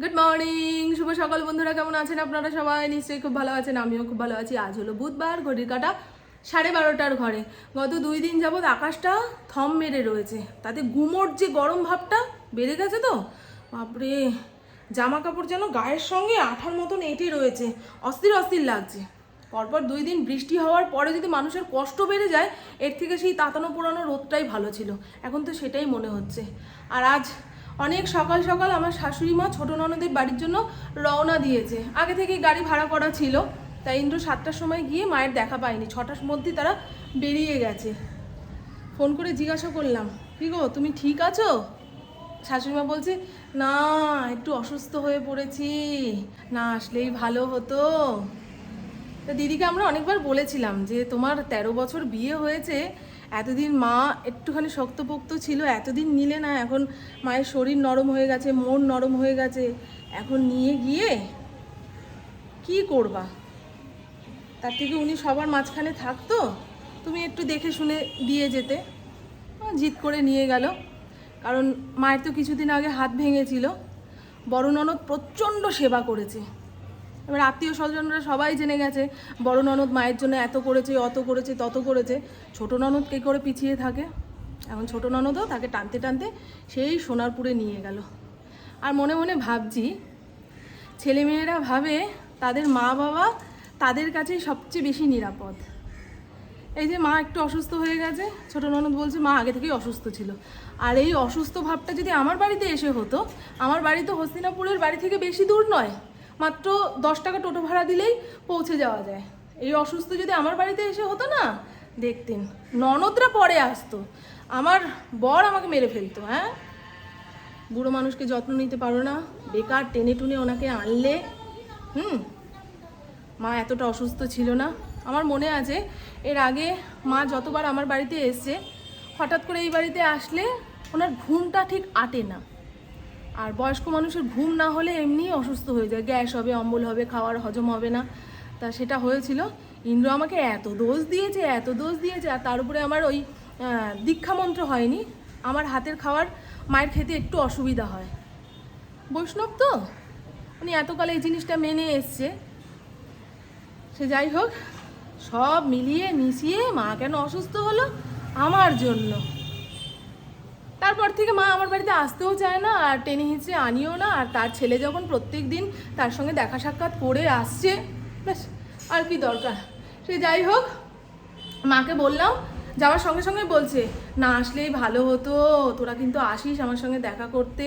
Good morning শুভ সকাল বন্ধুরা, কেমন আছেন আপনারা সবাই? নিশ্চয়ই খুব ভালো আছেন, আমিও খুব ভালো আছি। আজ হলো বুধবার, ঘড়ির কাটা সাড়ে বারোটার ঘরে। গত দুই দিন যাবৎ আকাশটা থম মেরে রয়েছে। তাতে গুমোট যে গরম ভাবটা বেড়ে গেছে তো? বাপরে জামা কাপড় যেন গায়ের সঙ্গে আঠার মতন এঁটে রয়েছে। অস্থির অস্থির লাগছে। পরপর দুই দিন বৃষ্টি হওয়ার পরে যদি মানুষের কষ্ট বেড়ে যায়, এর থেকে সেই তাতানো পোড়ানো রোদটাই ভালো ছিল। এখন তো সেটাই মনে হচ্ছে। আর আজ অনেক সকাল সকাল আমার শাশুড়ি মা ছোটো ননদের বাড়ির জন্য রওনা দিয়েছে। আগে থেকে গাড়ি ভাড়া করা ছিল, তাই ইন্দ্র সাতটার সময় গিয়ে মায়ের দেখা পায়নি। ছটার মধ্যে তারা বেরিয়ে গেছে। ফোন করে জিজ্ঞাসা করলাম, কি গো, তুমি ঠিক আছো? শাশুড়িমা বলছে, না, একটু অসুস্থ হয়ে পড়েছি। না, আসলেই ভালো হতো। তা দিদিকে আমরা অনেকবার বলেছিলাম যে, তোমার তেরো বছর বিয়ে হয়েছে এতদিন মা একটুখানি শক্তপোক্ত ছিল, এতদিন নিলে না, এখন মায়ের শরীর নরম হয়ে গেছে, মন নরম হয়ে গেছে। এখন নিয়ে গিয়ে কি করবা? তার থেকে উনি সবার মাঝখানে থাকতো, তুমি একটু দেখে শুনে দিয়ে যেতে। জিদ করে নিয়ে গেল। কারণ মায়ের তো কিছুদিন আগে হাত ভেঙেছিল। বড় ননদ প্রচণ্ড সেবা করেছে। এবার আত্মীয় স্বজনরা সবাই জেনে গেছে, বড় ননদ মায়ের জন্য এত করেছে, অত করেছে, তত করেছে। ছোট ননদ কে করে পিছিয়ে থাকে? এখন ছোট ননদও তাকে টানতে টানতে সেই সোনারপুরে নিয়ে গেল। আর মনে মনে ভাবছি, ছেলেমেয়েরা ভাবে তাদের মা বাবা তাদের কাছেই সবচেয়ে বেশি নিরাপদ। এই যে মা একটু অসুস্থ হয়ে গেছে, ছোট ননদ বলছে, মা আগে থেকেই অসুস্থ ছিল। আর এই অসুস্থ ভাবটা যদি আমার বাড়িতে এসে হতো, আমার বাড়ি তো হস্তিনাপুরের বাড়ি থেকে বেশি দূর নয়। মাত্র দশ টাকা টোটো ভাড়া দিলেই পৌঁছে যাওয়া যায়। এই অসুস্থ যদি আমার বাড়িতে এসে হতো না, দেখতেন, ননদরা পরে আসতো। আমার বর আমাকে মেরে ফেলতো হ্যাঁ? বুড়ো মানুষকে যত্ন নিতে পারো না, বেকার টেনে টুনে ওনাকে আনলে, হুম? মা এতটা অসুস্থ ছিল না। আমার মনে আছে, এর আগে মা যতবার আমার বাড়িতে এসছে হঠাৎ করে এই বাড়িতে আসলে, ওনার ঘুমটা ঠিক আটে না। আর বয়স্ক মানুষের ঘুম না হলে এমনি অসুস্থ হয়ে যায়। গ্যাস হবে অম্বল হবে খাওয়ার হজম হবে না। তা সেটা হয়েছিল। ইন্দ্র আমাকে এত দোষ দিয়েছে এত দোষ দিয়েছে আর তার উপরে আমার ওই আহ, দীক্ষা মন্ত্র হয়নি। আমার হাতের খাওয়ার মায়ের খেতে একটু অসুবিধা হয়। বৈষ্ণব তো? উনি এতকাল এই জিনিসটা মেনে এসছে। সে যাই হোক সব মিলিয়ে মিশিয়ে মা কেন অসুস্থ হলো? আমার জন্য। তারপর থেকে মা আমার বাড়িতে আসতেও চায় না, আর টেনে হিঁচড়ে আনিও না, আর তার ছেলে যখন প্রত্যেক দিন তার সঙ্গে দেখা সাক্ষাৎ করে আসছে, ব্যাস, আর কি দরকার। সে যাই হোক, মাকে বললাম, যাওয়ার সঙ্গে সঙ্গে বলছে, না আসলেই ভালো হতো, তোরা কিন্তু আসিস আমার সঙ্গে দেখা করতে।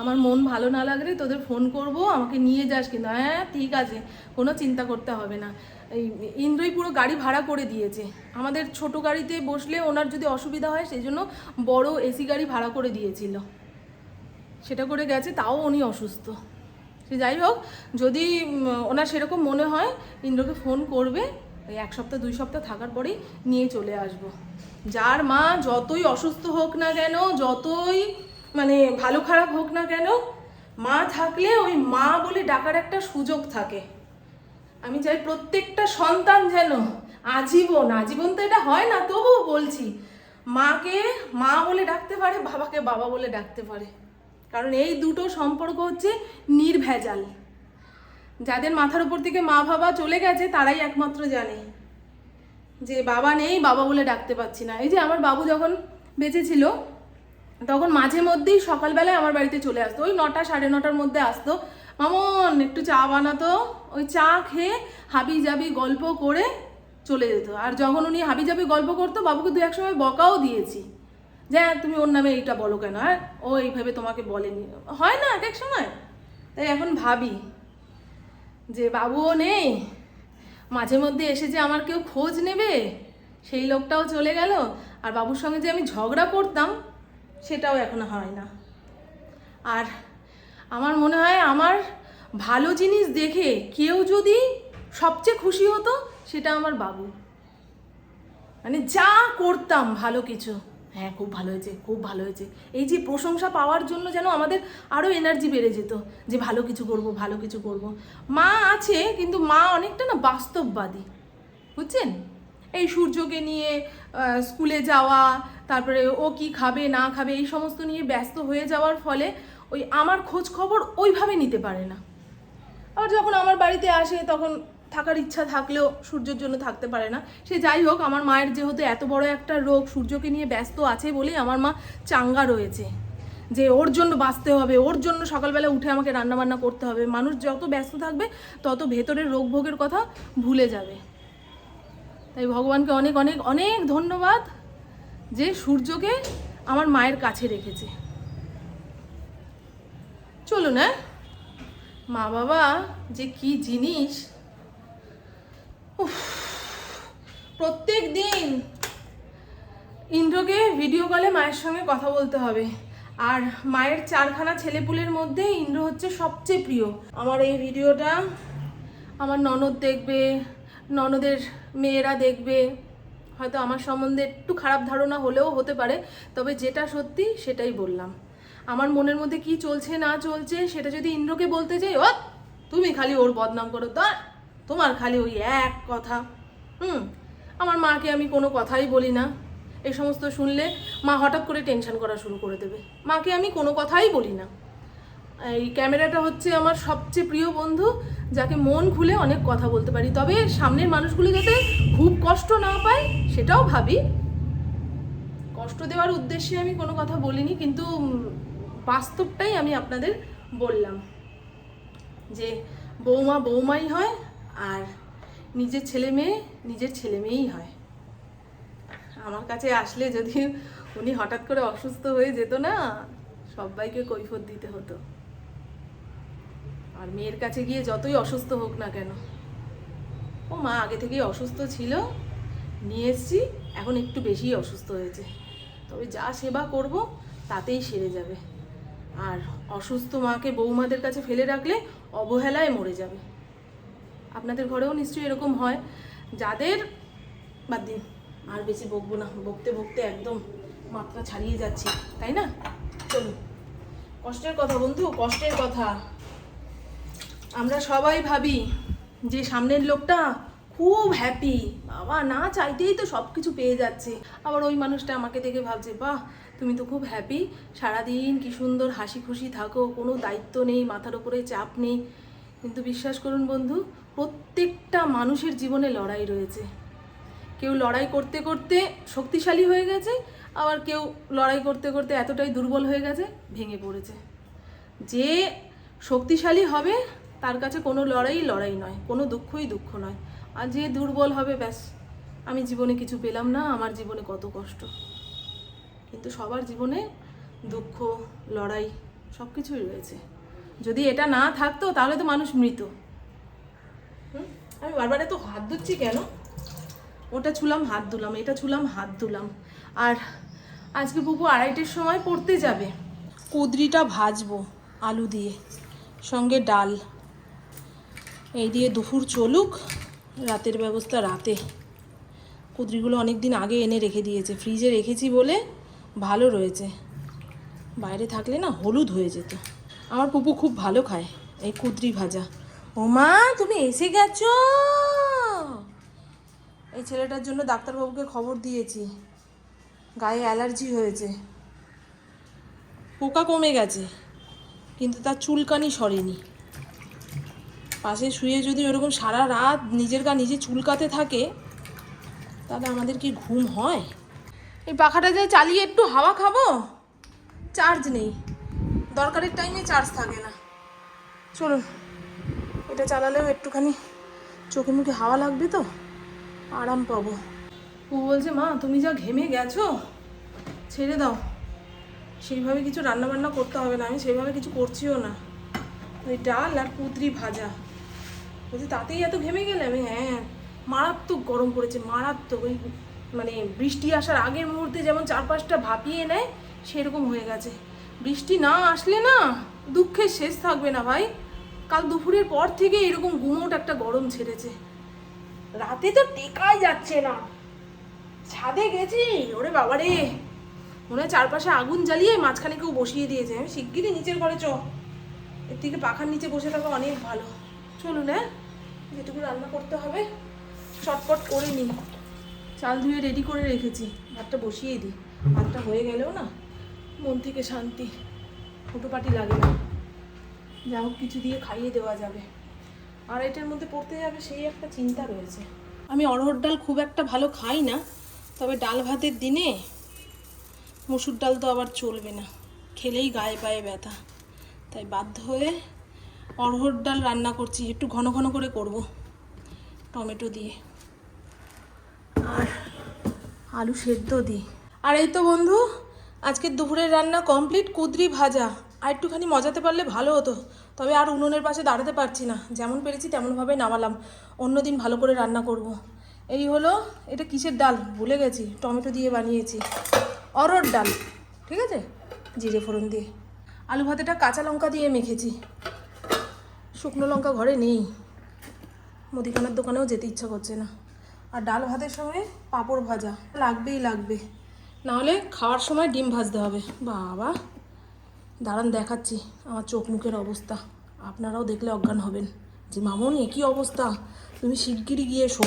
আমার মন ভালো না লাগলে তোদের ফোন করব, আমাকে নিয়ে যাস কিন্তু। হ্যাঁ ঠিক আছে, কোনো চিন্তা করতে হবে না। এই ইন্দ্রই পুরো গাড়ি ভাড়া করে দিয়েছে। আমাদের ছোট গাড়িতে বসলে ওনার যদি অসুবিধা হয়, সেই জন্য বড় এসি গাড়ি ভাড়া করে দিয়েছিল। সেটা করে গেছে, তাও উনি অসুস্থ। সে যাই হোক, যদি ওনার সেরকম মনে হয়, ইন্দ্রকে ফোন করবে এক সপ্তাহ, দুই সপ্তাহ থাকার পরেই নিয়ে চলে আসব। যার মা যতই অসুস্থ হোক না কেন, যতই মানে ভালো খারাপ হোক না কেন, মা থাকলে ওই মা বলে ডাকার একটা সুযোগ থাকে। আমি চাই প্রত্যেকটা সন্তান যেন আজীবন আজীবন তো এটা হয় না, তবুও বলছি, মাকে মা বলে ডাকতে পারে, বাবাকে বাবা বলে ডাকতে পারে। কারণ এই দুটো সম্পর্ক হচ্ছে নির্ভেজাল। যাদের মাথার উপর থেকে মা বাবা চলে গেছে, তারাই একমাত্র জানে। যে বাবা নেই, বাবা বলে ডাকতে পারছি না। এই যে আমার বাবু যখন বেঁচে ছিল, তখন মাঝে মধ্যেই সকালবেলায় আমার বাড়িতে চলে আসতো। ওই নটা, সাড়ে নটার মধ্যে আসতো। মামন একটু চা বানাতো। ওই চা খেয়ে হাবি জাবি গল্প করে চলে যেত। আর যখন উনি হাবি জাবি গল্প করতো বাবুকে দু এক সময় বকাও দিয়েছি। যে হ্যাঁ, তুমি ওর নামে এইটা বলো কেন? হ্যাঁ ও এইভাবে তোমাকে বলেনি। হয় না এক এক সময়। তাই এখন ভাবি যে বাবুও নেই। মাঝে মধ্যে এসে যে আমার কেউ খোঁজ নেবে সেই লোকটাও চলে গেল। আর বাবুর সঙ্গে যে আমি ঝগড়া করতাম সেটাও এখন হয় না। আর আমার মনে হয় আমার ভালো জিনিস দেখে কেউ যদি সবচেয়ে খুশি হতো সেটা আমার বাবু। মানে যা করতাম ভালো কিছু। হ্যাঁ খুব ভালো হয়েছে, খুব ভালো হয়েছে। এই যে প্রশংসা পাওয়ার জন্য যেন আমাদের আরও এনার্জি বেড়ে যেত, যে ভালো কিছু করব, ভালো কিছু করব। মা আছে, কিন্তু মা অনেকটা না বাস্তববাদী। বুঝছেন? এই সূর্যকে নিয়ে স্কুলে যাওয়া, তারপরে ও কি খাবে, না খাবে, এই সমস্ত নিয়ে ব্যস্ত হয়ে যাওয়ার ফলে ওই আমার খোঁজ খবর ওইভাবে নিতে পারে না। আবার যখন আমার বাড়িতে আসে, তখন থাকার ইচ্ছা থাকলেও সূর্যের জন্য থাকতে পারে না। সে যাই হোক, আমার মায়ের যেহেতু এত বড় একটা রোগ, সূর্যকে নিয়ে ব্যস্ত আছে বলেই আমার মা চাঙ্গা রয়েছে। যে ওর জন্য বাঁচতে হবে, ওর জন্য সকালবেলা উঠে আমাকে রান্নাবান্না করতে হবে। মানুষ যত ব্যস্ত থাকবে, তত ভেতরের রোগ ভোগের কথা ভুলে যাবে। তাই ভগবানকে অনেক অনেক অনেক ধন্যবাদ যে সূর্যকে আমার মায়ের কাছে রেখেছে। চলুন হ্যাঁ? মা বাবা, যে কি জিনিস। প্রত্যেক দিন ইন্দ্রকে ভিডিও কলে মায়ের সঙ্গে কথা বলতে হবে। আর মায়ের চারখানা ছেলেপুলের মধ্যে ইন্দ্র হচ্ছে সবচেয়ে প্রিয়। আমার এই ভিডিওটা আমার ননদ দেখবে, ননদের মেয়েরা দেখবে। হয়তো আমার সম্বন্ধে একটু খারাপ ধারণা হলেও হতে পারে, তবে যেটা সত্যি সেটাই বললাম। আমার মনের মধ্যে কি চলছে, না চলছে, সেটা যদি ইন্দ্রকে বলতে যাই, ও, তুমি খালি ওর বদনাম করো তা তোমার খালি ওই এক কথা। হুম, আমার মাকে আমি কোনো কথাই বলি না। এই সমস্ত শুনলে মা হঠাৎ করে টেনশন করা শুরু করে দেবে। মাকে আমি কোনো কথাই বলি না। এই ক্যামেরাটা হচ্ছে আমার সবচেয়ে প্রিয় বন্ধু, যাকে মন খুলে অনেক কথা বলতে পারি। তবে সামনের মানুষগুলো যাতে খুব কষ্ট না পায়, সেটাও ভাবি। কষ্ট দেওয়ার উদ্দেশ্যে আমি কোনো কথা বলিনি, কিন্তু বাস্তবটাই আমি আপনাদের বললাম যে বৌমা বৌমাই হয় আর নিজের ছেলে মেয়ে নিজের ছেলে মেয়েই হয়। আমার কাছে আসলে যদি উনি হঠাৎ করে অসুস্থ হয়ে যেত না, সবাইকে কৈফত দিতে হতো। আর মেয়ের কাছে গিয়ে যতই অসুস্থ হোক না কেন, ও মা আগে থেকেই অসুস্থ ছিল, নিয়ে এসছি, এখন একটু বেশি অসুস্থ হয়েছে। তবে যা সেবা করব, তাতেই সেরে যাবে। আর অসুস্থ মাকে বৌমাদের কাছে ফেলে রাখলে অবহেলায় মরে যাবে। আপনাদের ঘরেও নিশ্চয়ই এরকম হয়। যাদের বাদ দিন আর বেশি বকবো না, বকতে বকতে একদম মাত্রা ছাড়িয়ে যাচ্ছে, তাই না? চলুন। কষ্টের কথা বন্ধু, কষ্টের কথা। আমরা সবাই ভাবি যে সামনের লোকটা খুব হ্যাপি বাবা, না চাইতেই তো সব কিছু পেয়ে যাচ্ছে। আবার ওই মানুষটা আমাকে দেখে ভাবছে, বাহ তুমি তো খুব হ্যাপি সারাদিন কি সুন্দর হাসি খুশি থাকো, কোনো দায়িত্ব নেই, মাথার উপরে চাপ নেই। কিন্তু বিশ্বাস করুন বন্ধু, প্রত্যেকটা মানুষের জীবনে লড়াই রয়েছে। কেউ লড়াই করতে করতে শক্তিশালী হয়ে গেছে, আবার কেউ লড়াই করতে করতে এতটাই দুর্বল হয়ে গেছে, ভেঙে পড়েছে। যে শক্তিশালী হবে, তার কাছে কোনো লড়াই লড়াই নয়, কোনো দুঃখই দুঃখ নয়। আর যে দুর্বল হবে, ব্যাস, আমি জীবনে কিছু পেলাম না, আমার জীবনে কত কষ্ট। কিন্তু সবার জীবনে দুঃখ, লড়াই সব কিছুই রয়েছে। যদি এটা না থাকতো, তাহলে তো মানুষ মৃত? আমি বারবার এত হাত ধুচ্ছি কেন? ওটা ছুলাম, হাত ধুলাম, এটা ছুলাম, হাত ধুলাম। আর আজকে বুবু আড়াইটের সময় পড়তে যাবে। কুদরিটা ভাজবো আলু দিয়ে, সঙ্গে ডাল। এই দিয়ে দুপুর চলুক, রাতের ব্যবস্থা রাতে। কুদরিগুলো অনেক দিন আগে এনে রেখে দিয়েছে, ফ্রিজে রেখেছি বলে ভালো রয়েছে। বাইরে থাকলে না হলুদ হয়ে যেত। আমার পুপু খুব ভালো খায় এই কুদরি ভাজা। ও মা তুমি এসে গেছো? এই ছেলেটার জন্য ডাক্তারবাবুকে খবর দিয়েছি। গায়ে অ্যালার্জি হয়েছে। পোকা কমে গেছে, কিন্তু তার চুলকানি সরেনি। পাশে শুয়ে যদি ওরকম সারা রাত নিজের গা নিজে চুলকাতে থাকে, তাহলে আমাদের কি ঘুম হয়? এই পাখাটা যে চালিয়ে একটু হাওয়া খাব? চার্জ নেই। দরকারের টাইমে চার্জ থাকে না। চলুন, এটা চালালেও একটুখানি চোখে মুখে হাওয়া লাগবে তো? আরাম পাবো। ও বলছে, মা, তুমি যা ঘেমে গেছো, ছেড়ে দাও। সেইভাবে কিছু রান্না বান্না করতে হবে না। আমি সেইভাবে কিছু করছিও না। ওই ডাল আর পুত্রি ভাজা। বলছি, তাতেই এত ঘেমে গেলে আমি? হ্যাঁ মারাত্মক গরম পড়েছে, মারাত্মক। ওই মানে বৃষ্টি আসার আগের মুহূর্তে যেমন চার পাঁচটা ভাপিয়ে নেয়, সেরকম হয়ে গেছে। বৃষ্টি না আসলে না দুঃখের শেষ থাকবে না ভাই। কাল দুপুরের পর থেকে এরকম গুমোট একটা গরম ছেড়েছে। রাতে তো টেকাই যাচ্ছে না। ছাদে গেছি? ওরে বাবারে। মনে হয় চারপাশে আগুন জ্বালিয়ে মাঝখানে কেউ বসিয়ে দিয়েছে। আমি শিগগিরই নিচের ঘরে চ। এর থেকে পাখার নিচে বসে থাকা অনেক ভালো। চলুন হ্যাঁ? যেটুকু রান্না করতে হবে, চটপট করে নিই। চাল ধুয়ে রেডি করে রেখেছি। ভাতটা বসিয়ে দিই। ভাতটা হয়ে গেলেও না মন থেকে শান্তি ছোটো লাগে না। যা হোক কিছু দিয়ে খাইয়ে দেওয়া যাবে। আর এটার মধ্যে পড়তে যাবে সেই একটা চিন্তা রয়েছে। আমি অড়হর ডাল খুব একটা ভালো খাই না, তবে ডাল ভাতের দিনে মসুর ডাল তো আবার চলবে না। খেলেই গায়ে পায়ে ব্যথা। তাই বাধ্য হয়ে অড়হর ডাল রান্না করছি। একটু ঘন ঘন করে করব। টমেটো দিয়ে। আর আলু সেদ্ধ দিই। আর এই তো বন্ধু আজকের দুপুরের রান্না কমপ্লিট কুদরি ভাজা। আর একটুখানি মজাতে পারলে ভালো হতো, তবে আর উনুনের পাশে দাঁড়াতে পারছি না। যেমন পেরেছি তেমনভাবে নামালাম। অন্যদিন ভালো করে রান্না করব। এই হলো, এটা কিসের ডাল? ভুলে গেছি, টমেটো দিয়ে বানিয়েছি। অরহর ডাল, ঠিক আছে? জিরে ফোড়ন দিয়ে। আলু ভাতেটা কাঁচা লঙ্কা দিয়ে মেখেছি। শুকনো লঙ্কা ঘরে নেই। মুদিখানার দোকানেও যেতে ইচ্ছা করছে না। আর ডাল ভাতের সঙ্গে পাঁপড় ভাজা। লাগবেই লাগবে। নাহলে খাওয়ার সময় ডিম ভাজতে হবে। বাবা, দাঁড়ান দেখাচ্ছি আমার চোখ মুখের অবস্থা। আপনারাও দেখলে অজ্ঞান হবেন যে, মামন একই অবস্থা? তুমি শিগগিরই গিয়ে শো।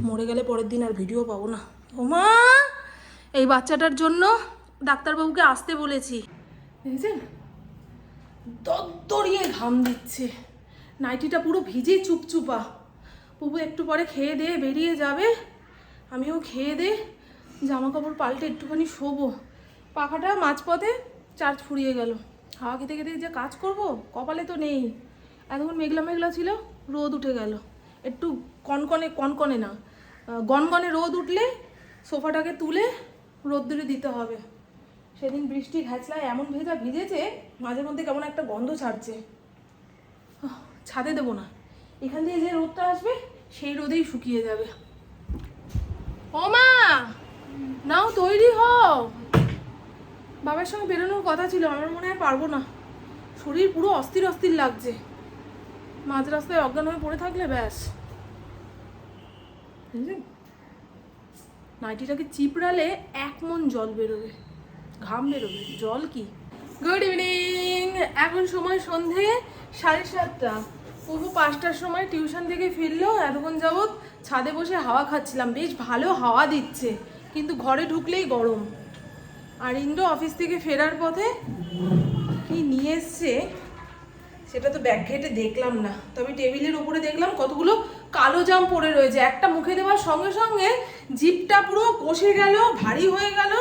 মরে গেলে পরের দিন আর ভিডিও পাবো না। ওমা এই বাচ্চাটার জন্য ডাক্তারবাবুকে আসতে বলেছি। দেখেছেন? দরদরিয়ে ঘাম দিচ্ছে। নাইটিটা পুরো ভিজেই চুপচুপা। পুবু একটু পরে খেয়ে দিয়ে বেরিয়ে যাবে। আমিও খেয়ে দে জামা কাপড় পাল্টে একটুখানি শোবো। পাখাটা মাঝপথে চার্জ ফুরিয়ে গেল। হাওয়া খেতে খেতে যে কাজ করব, কপালে তো নেই। এতক্ষণ মেঘলা মেঘলা ছিল, রোদ উঠে গেল। একটু কনকনে কনকনে না গনগনে রোদ উঠলে সোফাটাকে তুলে রোদ্দুরে দিতে হবে। সেদিন বৃষ্টি ঘ্যাচলায় এমন ভেজা ভিজেছে মাঝে মধ্যে কেমন একটা গন্ধ ছাড়ছে। ছাদে দেবো না। এখান দিয়ে যে রোদটা আসবে, সেই রোদেই শুকিয়ে যাবে। ও মা! নাও, তৈরি হও। বাবার সঙ্গে বেরোনোর কথা ছিল, আমার মনে হয় পারব না। শরীর পুরো অস্থির অস্থির লাগছে। মাঝ রাস্তায় অজ্ঞান হয়ে পড়ে থাকলে ব্যাস। নাইটিটাকে চিপড়ালে এক মন জল বেরোবে। ঘাম বেরোবে। জল কি? গুড ইভিনিং এখন সময় সন্ধে সাড়ে সাতটা। পুরো পাঁচটার সময় টিউশন থেকে ফিরলো এতক্ষণ যাবৎ ছাদে বসে হাওয়া খাচ্ছিলাম। বেশ ভালো হাওয়া দিচ্ছে, কিন্তু ঘরে ঢুকলেই গরম। আর ইন্দ্র অফিস থেকে ফেরার পথে কি নিয়ে এসছে, সেটা তো ব্যাগ ঘেটে দেখলাম না। তবে টেবিলের উপরে দেখলাম কতগুলো কালো জাম পড়ে রয়েছে। একটা মুখে দেওয়ার সঙ্গে সঙ্গে জিপটা পুরো কষে গেল, ভারী হয়ে গেল।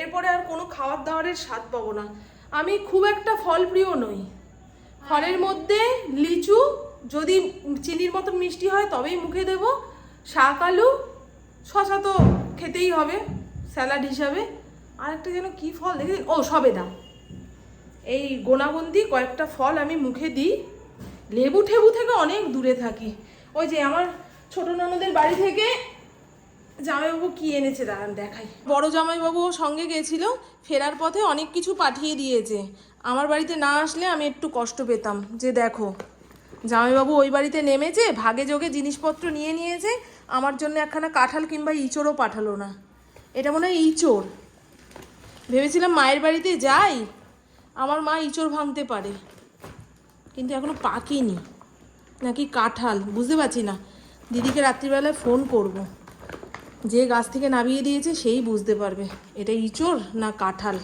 এরপরে আর কোনো খাবার দাবারের স্বাদ পাবো না। আমি খুব একটা ফল প্রিয় নই। ফলের মধ্যে লিচু, যদি চিনির মতন মিষ্টি হয় তবেই মুখে দেব। শাক, আলু, শশা তো খেতেই হবে, স্যালাড হিসাবে। আর একটা যেন কি ফল দেখে ও, সবেদা। এই গোনাবন্দি কয়েকটা ফল আমি মুখে দিই। লেবু ঠেবু থেকে অনেক দূরে থাকি। ওই যে আমার ছোট ননদের বাড়ি থেকে জামাইবাবু কি এনেছে? দাঁড়ান, দেখাই। বড় জামাইবাবুও সঙ্গে গেছিল, ফেরার পথে অনেক কিছু পাঠিয়ে দিয়েছে। আমার বাড়িতে না আসলে আমি একটু কষ্ট পেতাম। যে দেখো, জামাইবাবু ওই বাড়িতে নেমেছে, ভাগে যোগে জিনিসপত্র নিয়ে নিয়েছে, আমার জন্য একখানা কাঁঠাল কিংবা ইঁচড়ও পাঠালো না। এটা মনে হয় ইঁচড়। ভেবেছিলাম মায়ের বাড়িতে যাই, আমার মা ইঁচড় ভাঙতে পারে। কিন্তু এখনও পাকেনি। নাকি কাঁঠাল, বুঝতে পারছি না। দিদিকে রাত্রিবেলায় ফোন করব। যে গাছ থেকে নামিয়ে দিয়েছে, সেই বুঝতে পারবে। এটা ইঁচড় না কাঁঠাল?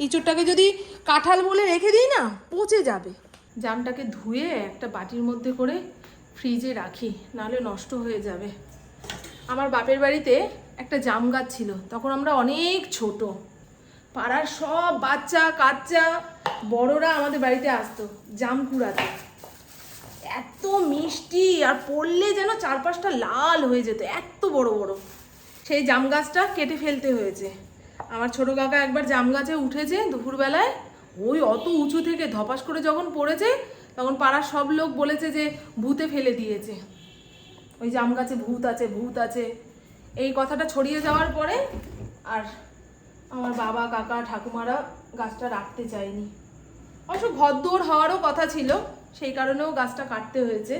ইঁচড়টাকে যদি কাঁঠাল বলে রেখে দিই না, পচে যাবে। জামটাকে ধুয়ে একটা বাটির মধ্যে করে ফ্রিজে রাখি, নাহলে নষ্ট হয়ে যাবে। আমার বাপের বাড়িতে একটা জাম গাছ ছিল, তখন আমরা অনেক ছোট। পাড়ার সব বাচ্চা, কাচ্চা, বড়রা আমাদের বাড়িতে আসতো জাম কুড়াতে। এত মিষ্টি, আর পড়লে যেন চারপাশটা লাল হয়ে যেত, এত বড় বড়। সেই জাম গাছটা কেটে ফেলতে হয়েছে। আমার ছোট কাকা একবার জাম গাছে উঠেছে দুপুরবেলায়, ওই অত উঁচু থেকে ধপাস করে যখন পড়েছে, তখন পাড়ার সব লোক বলেছে যে ভূতে ফেলে দিয়েছে। ওই জাম গাছে ভূত আছে ভূত আছে। এই কথাটা ছড়িয়ে যাওয়ার পরে আর আমার বাবা, কাকা, ঠাকুমারা গাছটা রাখতে চায়নি। অবশ্য ঘরদোর হওয়ারও কথা ছিল, সেই কারণেও গাছটা কাটতে হয়েছে।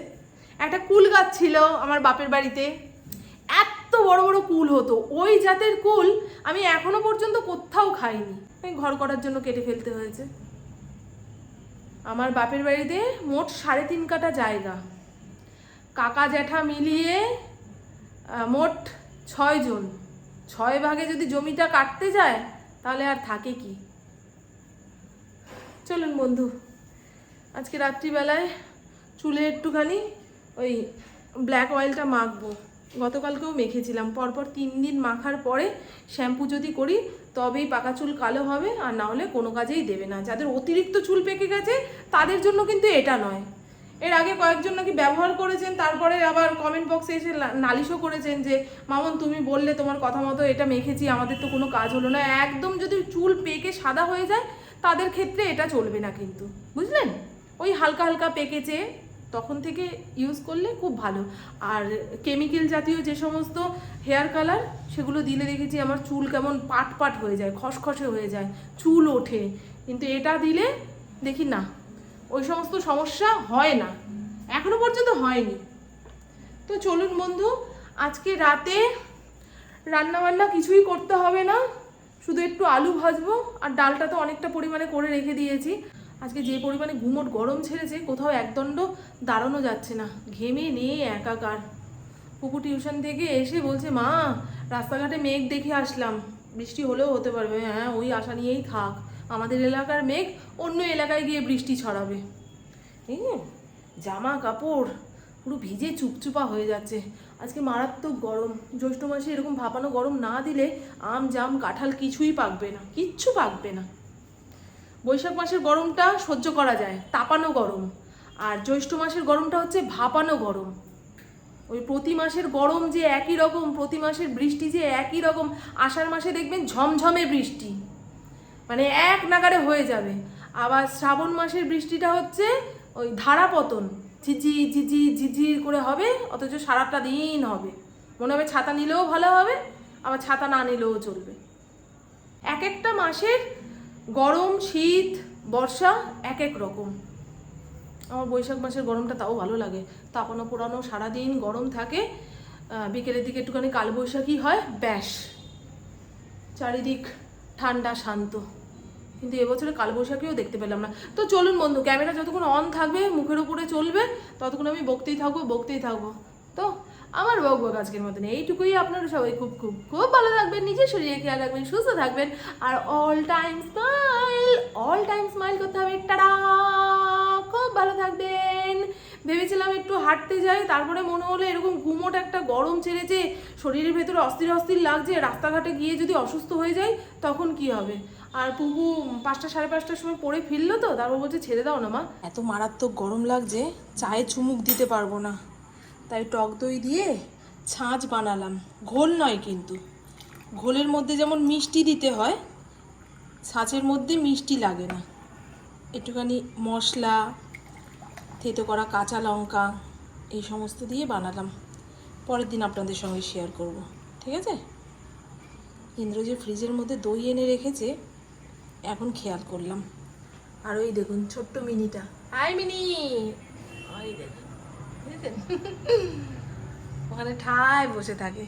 একটা কুল গাছ ছিল আমার বাপের বাড়িতে বড় বড় কুল হতো। ওই জাতের কুল আমি এখনও পর্যন্ত কোথাও খাইনি। ঘর করার জন্য কেটে ফেলতে হয়েছে। আমার বাপের বাড়িতে মোট সাড়ে তিন কাটা জায়গা। কাকা জ্যাঠা মিলিয়ে মোট ছয় জন। ছয় ভাগে যদি জমিটা কাটতে যায়, তাহলে আর থাকে কি? চলুন বন্ধু, আজকে রাত্রিবেলায় চুলে একটুখানি ওই ব্ল্যাক অয়েলটা মাখবো। গতকালকেও মেখেছিলাম। পরপর তিন দিন মাখার পরে শ্যাম্পু যদি করি, তবেই পাকা চুল কালো হবে আর না হলে কোনো কাজেই দেবে না। যাদের অতিরিক্ত চুল পেকে গেছে, তাদের জন্য কিন্তু এটা নয়। এর আগে কয়েকজন নাকি ব্যবহার করেছেন, তারপরে আবার কমেন্ট বক্সে এসে নালিশও করেছেন যে, মামন, তুমি বললে তোমার কথা মতো এটা মেখেছি, আমাদের তো কোনো কাজ হলো না। একদম যদি চুল পেকে সাদা হয়ে যায়, তাদের ক্ষেত্রে এটা চলবে না কিন্তু। বুঝলেন? ওই হালকা হালকা পেকেছে তখন থেকে ইউজ করলে খুব ভালো। আর কেমিক্যাল জাতীয় যে সমস্ত হেয়ার কালার সেগুলো দিলে দেখেছি আমার চুল কেমন পাট পাট হয়ে যায়, খসখসে হয়ে যায়, চুল ওঠে। কিন্তু এটা দিলে দেখি না, ওই সমস্ত সমস্যা হয় না। এখনও পর্যন্ত হয়নি। তো চলুন বন্ধু, আজকে রাতে রান্না বান্না কিছুই করতে হবে না। শুধু একটু আলু ভাজবো, আর ডালটা তো অনেকটা পরিমাণে করে রেখে দিয়েছি। আজকে যে পরিমাণে ঘুমোট গরম ছেড়েছে, কোথাও একদণ্ড দাঁড়ানো যাচ্ছে না। ঘেমে নেই একাকার। পুকু টিউশন থেকে এসে বলছে, মা, রাস্তাঘাটে মেঘ দেখে আসলাম। বৃষ্টি হলেও হতে পারবে। হ্যাঁ ওই আশা নিয়েই থাক। আমাদের এলাকার মেঘ অন্য এলাকায় গিয়ে বৃষ্টি ছড়াবে। এই জামা কাপড় পুরো ভিজে চুপচুপা হয়ে যাচ্ছে। আজকে মারাত্মক গরম। জ্যৈষ্ঠ মাসে এরকম ভাপানো গরম না দিলে আম, জাম, কাঁঠাল কিছুই পাকবে না। কিচ্ছু পাকবে না। বৈশাখ মাসের গরমটা সহ্য করা যায়, তাপানো গরম। আর জ্যৈষ্ঠ মাসের গরমটা হচ্ছে ভাপানো গরম। ওই প্রতি মাসের গরম যে একই রকম, প্রতি মাসের বৃষ্টি যে একই রকম, আষাঢ় মাসে দেখবেন ঝমঝমে বৃষ্টি। মানে এক নাগারে হয়ে যাবে। আবার শ্রাবণ মাসের বৃষ্টিটা হচ্ছে ওই ধারাপতন। ঝিঝি ঝিঝি ঝিঝি করে হবে, অথচ সারাটা দিন হবে। মনে হবে ছাতা নিলেও ভালো হবে, আবার ছাতা না নিলেও চলবে। এক একটা মাসের গরম, শীত, বর্ষা এক এক রকম। আমার বৈশাখ মাসের গরমটা তাও ভালো লাগে। তাপানো পোড়ানো সারাদিন গরম থাকে। বিকেলের দিকে একটুখানি কালবৈশাখী হয়, ব্যাস। চারিদিক ঠান্ডা, শান্ত। কিন্তু এবছরে কালবৈশাখীও দেখতে পেলাম না। তো চলুন বন্ধু, ক্যামেরা যতক্ষণ অন থাকবে, মুখের উপরে চলবে, ততক্ষণ আমি বকতেই থাকব বকতেই থাকব। তো আমার বক আজকের মতন এইটুকুই। আপনারা সবাই খুব খুব খুব ভালো থাকবেন, নিজের শরীরে খেয়াল রাখবেন, সুস্থ থাকবেন। আর all time smile all time smile করতে হবে। টাটা! খুব ভালো থাকবেন। ভেবেছিলাম একটু হাঁটতে যাই, তারপরে মনে হলো এরকম ঘুমোট একটা গরম ছেড়েছে শরীরের ভেতরে অস্থির অস্থির লাগছে, রাস্তাঘাটে গিয়ে যদি অসুস্থ হয়ে যাই, তখন কি হবে? আর পুপু পাঁচটা সাড়ে পাঁচটার সময় পরে ফিরলো তো, তারপর বলছে ছেড়ে দাও না মা। এত মারাত্মক গরম লাগছে, চায়ে চুমুক দিতে পারব না। তাই টক দই দিয়ে ছাঁচ বানালাম। ঘোল নয় কিন্তু। ঘোলের মধ্যে যেমন মিষ্টি দিতে হয়, ছাঁচের মধ্যে মিষ্টি লাগে না। একটুখানি মশলা, থেতো করা কাঁচা লঙ্কা, এই সমস্ত দিয়ে বানালাম। পরের দিন আপনাদের সঙ্গে শেয়ার করব। ঠিক আছে? ইন্দ্র যে ফ্রিজের মধ্যে দই এনে রেখেছে, এখন খেয়াল করলাম। আর ওই দেখুন ছোট্ট মিনিটা। High mini! ওই দেখুন। বুঝেছেন? ওখানে ঠায় বসে থাকে